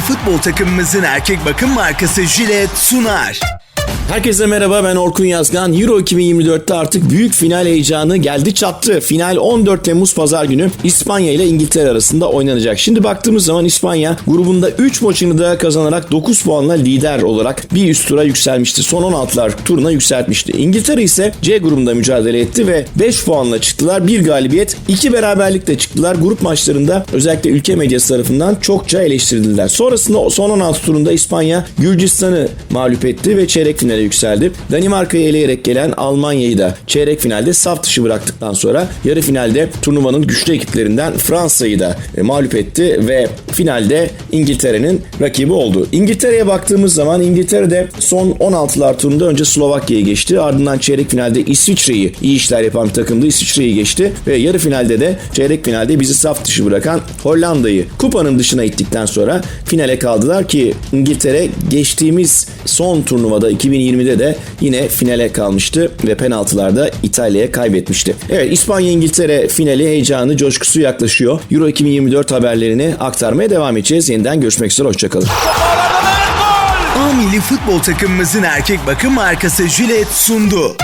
futbol takımımızın erkek bakım markası Gillette sunar. Herkese merhaba ben Orkun Yazgan. Euro 2024'te artık büyük final heyecanı geldi çattı. Final 14 Temmuz Pazar günü İspanya ile İngiltere arasında oynanacak. Şimdi baktığımız zaman İspanya grubunda 3 maçını da kazanarak 9 puanla lider olarak bir üst tura yükselmişti. Son 16'lar turuna yükseltmişti. İngiltere ise C grubunda mücadele etti ve 5 puanla çıktılar. Bir galibiyet, 2 beraberlikle çıktılar. Grup maçlarında özellikle ülke medyası tarafından çokça eleştirildiler. Sonrasında son 16 turunda İspanya Gürcistan'ı mağlup etti ve çeyrek finale yükseldi. Danimarka'yı eleyerek gelen Almanya'yı da çeyrek finalde saf dışı bıraktıktan sonra yarı finalde turnuvanın güçlü ekiplerinden Fransa'yı da e, mağlup etti ve finalde İngiltere'nin rakibi oldu. İngiltere'ye baktığımız zaman İngiltere'de son 16'lar turunda önce Slovakya'yı geçti. Ardından çeyrek finalde İsviçre'yi iyi işler yapan bir takımdı. İsviçre'yi geçti ve yarı finalde de çeyrek finalde bizi saf dışı bırakan Hollanda'yı kupanın dışına ittikten sonra finale kaldılar ki İngiltere geçtiğimiz son turnuvada 2020'de de yine finale kalmıştı ve penaltılarda İtalya'ya kaybetmişti. Evet İspanya-İngiltere finali heyecanı, coşkusu yaklaşıyor. Euro 2024 haberlerini aktarmaya devam edeceğiz. Yeniden görüşmek üzere, hoşçakalın. A milli futbol takımımızın erkek bakım markası Gillette sundu.